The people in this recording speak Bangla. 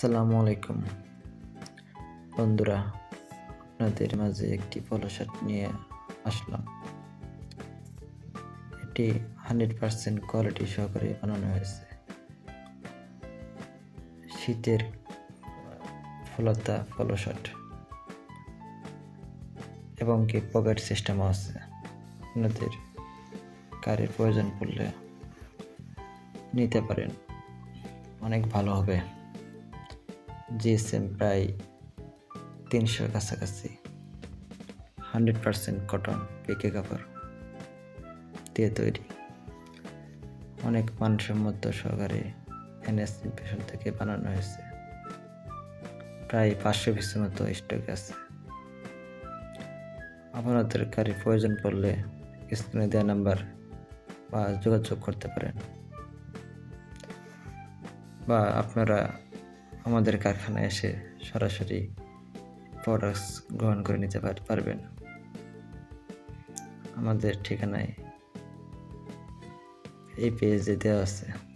আসসালামু আলাইকুম। বন্ধুরা, আপনাদের মাঝে একটি পলো শার্ট নিয়ে আসলাম। এটি হান্ড্রেড পার্সেন্ট কোয়ালিটি সহকারে বানানো হয়েছে। শীতের ফলতা পলো শার্ট এবং কি পকেট সিস্টেমও আছে। আপনাদের কারের প্রয়োজন পড়লে নিতে পারেন। অনেক ভালো হবে। জিএসএম প্রায় তিনশোর কাছাকাছি। হান্ড্রেড পারসেন্ট কটন পেকে কাপড় দিয়ে তৈরি। অনেক মানসম্মত সহকারে এনএস পেশন থেকে বানানো হয়েছে। প্রায় পাঁচশো পিসের মতো স্টক আছে। আপনাদের কারি প্রয়োজন পড়লে স্ক্রিনে দেওয়া নাম্বার বা যোগাযোগ করতে পারেন। বা আপনারা আমাদের কারখানায় এসে সরাসরি প্রোডাক্টস গ্রহণ করে নিতে পার- পারবেন। আমাদের ঠিকানায় এই পেজে দেওয়া আছে।